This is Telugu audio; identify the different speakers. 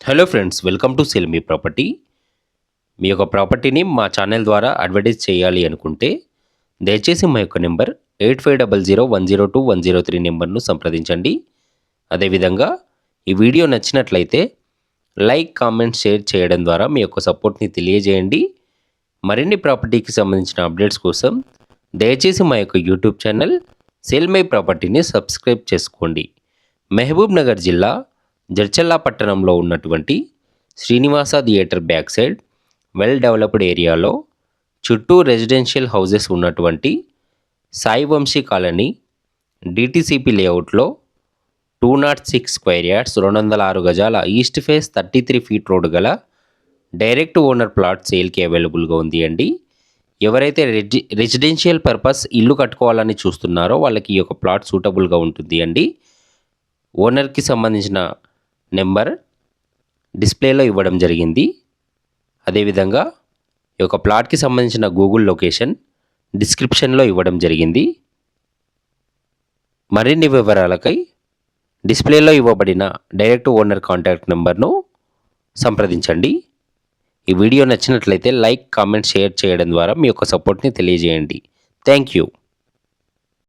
Speaker 1: Hello friends welcome to sell me property మీ యొక్క ప్రాపర్టీని మా ఛానల్ ద్వారా అడ్వర్టైజ్ చేయాలి అనుకుంటే దయచేసి మా యొక్క number eight five double zero one zero two one zero three నెంబర్ను సంప్రదించండి. అదేవిధంగా ఈ వీడియో నచ్చినట్లయితే లైక్ కామెంట్ షేర్ చేయడం ద్వారా మీ యొక్క సపోర్ట్ని తెలియజేయండి. మరిన్ని ప్రాపర్టీకి సంబంధించిన అప్డేట్స్ కోసం దయచేసి మా యొక్క యూట్యూబ్ ఛానల్ సేల్ మై ప్రాపర్టీని సబ్స్క్రైబ్ చేసుకోండి. మహబూబ్ నగర్ జిల్లా జర్చల్లా పట్టణంలో ఉన్నటువంటి Srinivasa theatre back side well developed ఏరియాలో చుట్టూ రెసిడెన్షియల్ హౌజెస్ ఉన్నటువంటి సాయి వంశీ కాలనీ డిటిసిపి లేఅవుట్లో two not six square yards రెండు వందల ఆరు గజాల east face thirty three feet road గల డైరెక్ట్ ఓనర్ ప్లాట్ సేల్కి అవైలబుల్గా ఉంది అండి. ఎవరైతే రెజి రెసిడెన్షియల్ పర్పస్ ఇల్లు కట్టుకోవాలని చూస్తున్నారో వాళ్ళకి ఈ యొక్క ప్లాట్ సూటబుల్గా ఉంటుంది అండి. ఓనర్కి సంబంధించిన నెంబర్ డిస్ప్లేలో ఇవ్వడం జరిగింది. అదేవిధంగా ఈ యొక్క ప్లాట్కి సంబంధించిన గూగుల్ లొకేషన్ డిస్క్రిప్షన్లో ఇవ్వడం జరిగింది. మరిన్ని వివరాలకై డిస్ప్లేలో ఇవ్వబడిన డైరెక్ట్ ఓనర్ కాంటాక్ట్ నెంబర్ను సంప్రదించండి. ఈ వీడియో నచ్చినట్లయితే లైక్ కామెంట్ షేర్ చేయడం ద్వారా మీ యొక్క సపోర్ట్ని తెలియజేయండి. Thank you.